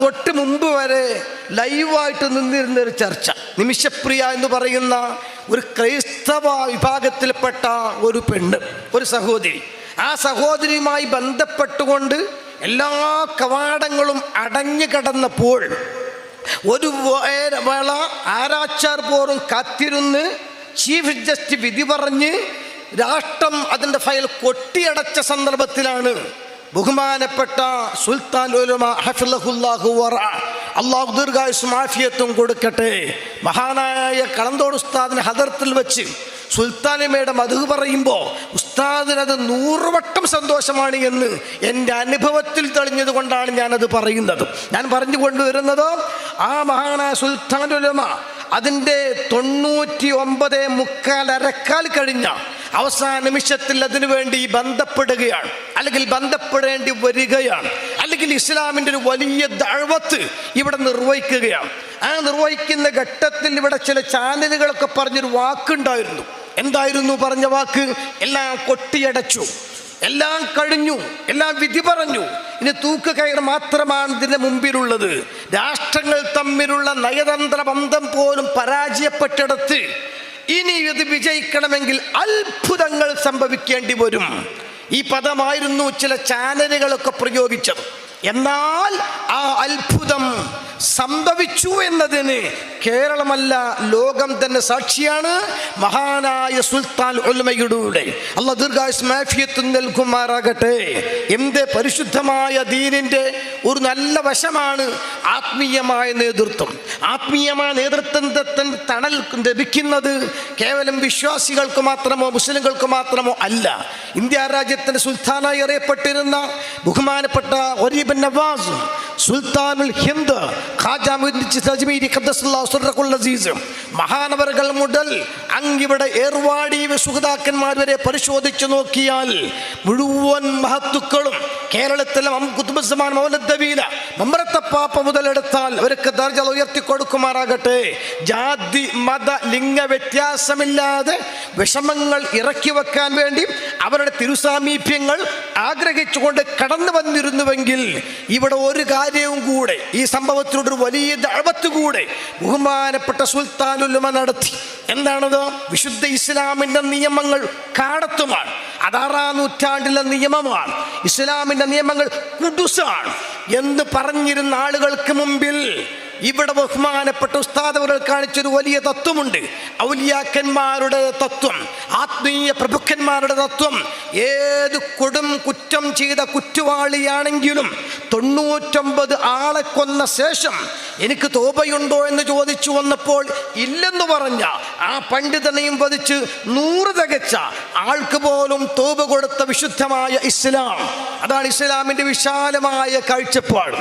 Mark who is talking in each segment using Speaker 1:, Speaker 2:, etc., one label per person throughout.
Speaker 1: തൊട്ട് മുമ്പ് വരെ ലൈവായിട്ട് നിന്നിരുന്ന ഒരു ചർച്ച. നിമിഷപ്രിയ എന്ന് പറയുന്ന ഒരു ക്രൈസ്തവ വിഭാഗത്തിൽപ്പെട്ട ഒരു പെണ്ണ് ഒരു സഹോദരി. ആ സഹോദരിയുമായി ബന്ധപ്പെട്ടുകൊണ്ട് എല്ലാ കവാടങ്ങളും അടഞ്ഞു കിടന്നപ്പോൾ ഒരു വേള ആരാച്ചാർ പോറും കാത്തിരുന്ന് ചീഫ് ജസ്റ്റിസ് വിധി പറഞ്ഞ് രാഷ്ട്രം അതിന്റെ ഫയൽ കൊട്ടിയടച്ച സന്ദർഭത്തിലാണ് ബഹുമാനപ്പെട്ട സുൽത്താൻ അള്ളാഹു ദീർഘായുസ് ആഫിയത്തും കൊടുക്കട്ടെ. മഹാനായ കളന്തോട് ഉസ്താദിന് ഹദർത്തിൽ വെച്ച് സുൽത്താനിമയുടെ മധു പറയുമ്പോൾ ഉസ്താദിനത് നൂറുവട്ടം സന്തോഷമാണ് എന്ന് എന്റെ അനുഭവത്തിൽ തെളിഞ്ഞത് കൊണ്ടാണ് ഞാനത് പറയുന്നത്. ഞാൻ പറഞ്ഞു കൊണ്ടുവരുന്നത് ആ മഹാനായ സുൽത്താൻ ഉലമ അതിന്റെ തൊണ്ണൂറ്റി ഒമ്പത് മുക്കാൽ അരക്കാൽ കഴിഞ്ഞ അവസാന നിമിഷത്തിൽ അതിനുവേണ്ടി ബന്ധപ്പെടുകയാണ്. അല്ലെങ്കിൽ ബന്ധപ്പെടേണ്ടി വരികയാണ്. അല്ലെങ്കിൽ ഇസ്ലാമിന്റെ ഒരു വലിയ ദഴവത്ത് ഇവിടെ നിർവഹിക്കുകയാണ്. ആ നിർവഹിക്കുന്ന ഘട്ടത്തിൽ ഇവിടെ ചില ചാനലുകളൊക്കെ പറഞ്ഞൊരു വാക്കുണ്ടായിരുന്നു. എന്തായിരുന്നു പറഞ്ഞ വാക്ക്? എല്ലാം കൊട്ടിയടച്ചു. എല്ലാം കഴിഞ്ഞു. എല്ലാം വിധി പറഞ്ഞു. ഇനി തൂക്ക് കയർ മാത്രമാണ് ഇതിന്റെ മുമ്പിലുള്ളത്. രാഷ്ട്രങ്ങൾ തമ്മിലുള്ള നയതന്ത്ര ബന്ധം പോലും പരാജയപ്പെട്ടിടത്ത് ഇനി ഇത് വിജയിക്കണമെങ്കിൽ അത്ഭുതങ്ങൾ സംഭവിക്കേണ്ടി വരും. ഈ പദമായിരുന്നു ചില ചാനലുകളൊക്കെ പ്രയോഗിച്ചത്. എന്നാൽ ആ അത്ഭുതം സംഭവിച്ചു എന്നതിന് കേരളമല്ല ലോകം തന്നെ സാക്ഷിയാണ് മഹാനായ സുൽത്താൻ ഉൽമയുടെ അല്ല ദീർഘായുസ്മാഫിയത്തും നൽകുമാറാകട്ടെ. എന്റെ പരിശുദ്ധമായ ദീനിന്റെ ഒരു നല്ല വശമാണ് ആത്മീയമായ നേതൃത്വം. ആത്മീയമായ നേതൃത്വത്തിന് തണൽ ലഭിക്കുന്നത് കേവലം വിശ്വാസികൾക്ക് മാത്രമോ മുസ്ലിങ്ങൾക്ക് മാത്രമോ അല്ല. ഇന്ത്യ രാജ്യത്തിന്റെ സുൽത്താനായി അറിയപ്പെട്ടിരുന്ന ബഹുമാനപ്പെട്ട ഒരീബൻ നവാസ് സുൽത്താനുൽ ഹിന്ദ് മഹാനവരകൾ മുതൽ അങ്ങിവിടെ ഏർവാടി സുഹൃതാക്കന്മാർ വരെ പരിശോധിച്ചു നോക്കിയാൽ മുഴുവൻ മഹത്തുക്കളും കേരളത്തിലെ കുത്തുബുസമാൻ മൗലദ്ദവീല മമ്രത്തപ്പാപ്പ മുതലെടുത്താൽ അവർക്ക് ദർജ ഉയർത്തി കൊടുക്കുമാറാകട്ടെ. ജാതി മത ലിംഗ വ്യത്യാസമില്ലാതെ വിഷമങ്ങൾ ഇറക്കി വെക്കാൻ വേണ്ടി അവരുടെ തിരുസാമീപ്യങ്ങൾ ആഗ്രഹിച്ചുകൊണ്ട് കടന്നു വന്നിരുന്നുവെങ്കിൽ ഇവിടെ ഒരു കാര്യവും കൂടെ ഈ സംഭവത്തിലൂടെ ഒരു വലിയ ദഴവത്ത് കൂടെ ബഹുമാനപ്പെട്ട സുൽത്താനുലുമ നടത്തി. എന്താണത്? വിശുദ്ധ ഇസ്ലാമിന്റെ നിയമങ്ങൾ കാടത്തുമാണ്. അതാറാം നൂറ്റാണ്ടിലെ നിയമമാണ്. ഇസ്ലാമിന്റെ നിയമങ്ങൾ കുടുസാണ്. എന്ന് പറഞ്ഞിരുന്ന ആളുകൾക്ക് മുമ്പിൽ ഇവിടെ ബഹുമാനപ്പെട്ട ഉസ്താദവകൾ കാണിച്ചൊരു വലിയ തത്വമുണ്ട്. ഔലിയാക്കന്മാരുടെ തത്വം ആത്മീയ പ്രഭുക്കന്മാരുടെ തത്വം. ഏത് കൊടും കുറ്റം ചെയ്ത കുറ്റവാളിയാണെങ്കിലും തൊണ്ണൂറ്റൊമ്പത് ആളെ കൊന്ന ശേഷം എനിക്ക് തോപയുണ്ടോ എന്ന് ചോദിച്ചു വന്നപ്പോൾ ഇല്ലെന്ന് പറഞ്ഞ ആ പണ്ഡിതനെയും വധിച്ച് നൂറ് തികച്ച ആൾക്ക് പോലും തോപ കൊടുത്ത വിശുദ്ധമായ ഇസ്ലാം. അതാണ് ഇസ്ലാമിന്റെ വിശാലമായ കാഴ്ചപ്പാട്.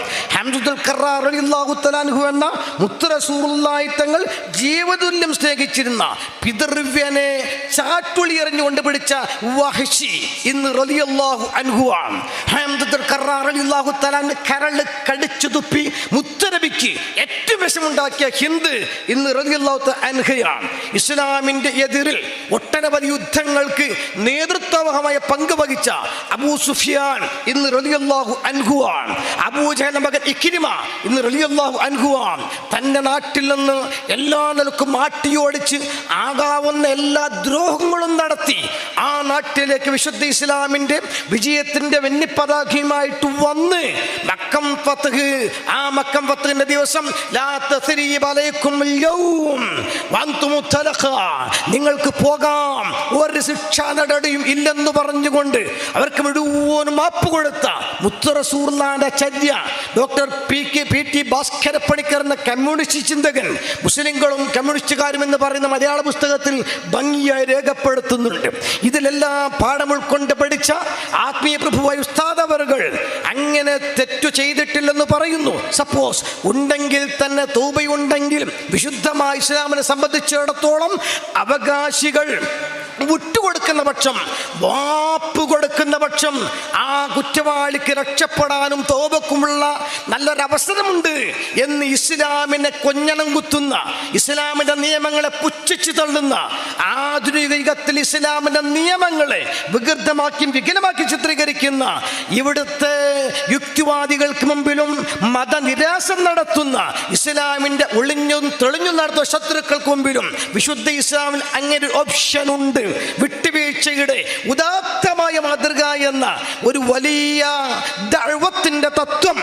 Speaker 1: റളിയല്ലാഹു തആലാഹു എന്ന മുത്തറസൂലുള്ളാഹി തങ്ങൾ ജീവതുല്യം സ്നേഹിച്ചിരുന്ന പിതൃവ്യനെ ചാട്ടുളി എറിഞ്ഞുകൊണ്ട് പിടിച്ച വഹശി ഇന്ന് റലിയല്ലാഹു അൻഹുവാണ് ഹംസുൽ ഖറാർ കരൾ കടിച്ചു തുപ്പി മുത്തരബിക്ക് ഏറ്റവും വിഷമുണ്ടാക്കിയ ഹിന്ദ് ഇന്ന് റളിയല്ലാഹു തആല അൻഹയാണ്. ഇസ്ലാമിന്റെ എതിരിൽ ഒട്ടനവധി യുദ്ധങ്ങൾക്ക് നേതൃത്വമായ പങ്ക് വഹിച്ച അബൂ സുഫിയാൻ ഇന്ന് റളിയല്ലാഹു അൻഹുവാൻ അബൂജഹലിന്റെ മകൻ ഇക്കിരിമ ഇന്ന് റളിയല്ലാഹു അൻഹുവാൻ തന്റെ നാട്ടിൽ നിന്ന് എല്ലാ നിലക്കും മാട്ടിയോടിച്ച് ആകാവുന്ന എല്ലാ ദ്രോഹങ്ങളും നടത്തി ആ നാട്ടിലേക്ക് വിശുദ്ധ ഇസ്ലാമിന്റെ വിജയത്തിന്റെ വെന്നിപ്പതാകയുമായിട്ട് വന്ന് മക്കം പത്ത് ആ മക്കം ഫത്ഹിന്റെ ദിവസം നിങ്ങൾക്ക് പോകാം. ഒരു ശിക്ഷാ നടടിയും ഇല്ലെന്ന് പറഞ്ഞുകൊണ്ട് അവർക്ക് മുഴുവനും മാപ്പ് കൊടുത്ത മുത്തറസൂർലാന്റെ ചര്യ. Doctor P K P T Bhaskara Panicker എന്ന കമ്മ്യൂണിസ്റ്റ് ചിന്തകൻ മുസ്ലിങ്ങളും കമ്മ്യൂണിസ്റ്റുകാരും എന്ന് പറയുന്ന മലയാള പുസ്തകത്തിൽ ഭംഗിയായി രേഖപ്പെടുത്തുന്നുണ്ട്. ഇതിലെല്ലാം പാഠം ഉൾക്കൊണ്ട് പഠിച്ച ആത്മീയ പ്രഭുവായ ഉസ്താദവറുകൾ അങ്ങനെ തെറ്റു ചെയ്തിട്ടില്ലെന്ന് പറയുന്നു. സപ്പോസ് ഉണ്ടെങ്കിൽ തന്നെ തൂബയുണ്ടെങ്കിൽ വിശുദ്ധമായ ഇസ്ലാമിനെ സംബന്ധിച്ചിടത്തോളം അവകാശികൾ വിട്ടുകൊടുക്കും കൊടുക്കുന്ന പക്ഷം വാപ്പ് കൊടുക്കുന്ന പക്ഷം ആ കുറ്റവാളിക്ക് രക്ഷപ്പെടാനും തോപക്കുമുള്ള നല്ലൊരവസരമുണ്ട് എന്ന് ഇസ്ലാമിനെ കൊഞ്ഞണം കുത്തുന്ന ഇസ്ലാമിന്റെ നിയമങ്ങളെ പുച്ഛിച്ചു തള്ളുന്ന ആധുനിക യുഗത്തിൽ ഇസ്ലാമിന്റെ നിയമങ്ങളെ വികൃതമാക്കി വികലമാക്കി ചിത്രീകരിക്കുന്ന ഇവിടുത്തെ യുക്തിവാദികൾക്ക് മുമ്പിലും മതനിരാസം നടത്തുന്ന ഇസ്ലാമിന്റെ ഒളിഞ്ഞും തെളിഞ്ഞും നടത്തുന്ന ശത്രുക്കൾക്ക് മുമ്പിലും വിശുദ്ധ ഇസ്ലാമിൽ അങ്ങനെ ഒരു ഓപ്ഷൻ ഉണ്ട്. വിട്ടുവീഴ്ചയുടെ ഉദാത്തമായ മാതൃക എന്ന ഒരു വലിയ ദൈവത്തിന്റെ തത്വം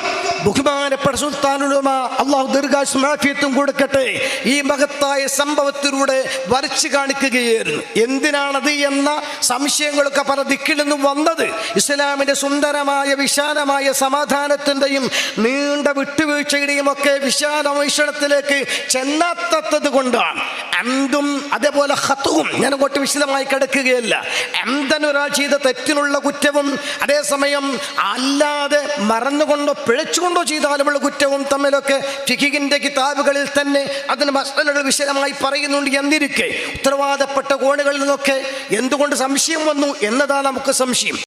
Speaker 1: ബഹുമാനപ്പെട്ട സുൽത്താനുലുമ അള്ളാഹു ദീർഘാസ്മാഫിയത്വം കൊടുക്കട്ടെ. ഈ മഹത്തായ സംഭവത്തിലൂടെ വരച്ചു കാണിക്കുകയായിരുന്നു. എന്തിനാണത് എന്ന സംശയങ്ങളൊക്കെ പല ദിക്കിൽ നിന്നും വന്നത്. ഇസ്ലാമിന്റെ സുന്ദരമായ വിശാലമായ സമാധാനത്തിന്റെയും നീണ്ട വിട്ടുവീഴ്ചയുടെയും ഒക്കെ വിശാല വീക്ഷണത്തിലേക്ക് ചെന്നാത്തത് കൊണ്ടാണ്. അന്തും അതേപോലെ ഹത്തുവും ഞാൻ അങ്ങോട്ട് വിശദമായി കിടക്കുകയല്ല. അന്തൻ ചെയ്ത തെറ്റിനുള്ള കുറ്റവും അതേസമയം അല്ലാതെ മറന്നുകൊണ്ടോ പിഴച്ചുകൊണ്ടോ ചെയ്താലുമുള്ള കുറ്റവും തമ്മിലൊക്കെ ഫിഖിന്റെ കിതാബുകളിൽ തന്നെ അതിന് മസലകൾ വിശദമായി പറയുന്നുണ്ട് എന്നിരിക്കെ. ഉത്തരവാദപ്പെട്ട കോണുകളിൽ നിന്നൊക്കെ എന്തുകൊണ്ട് സംശയം വന്നു എന്നതാണ് നമുക്ക് സംശയം.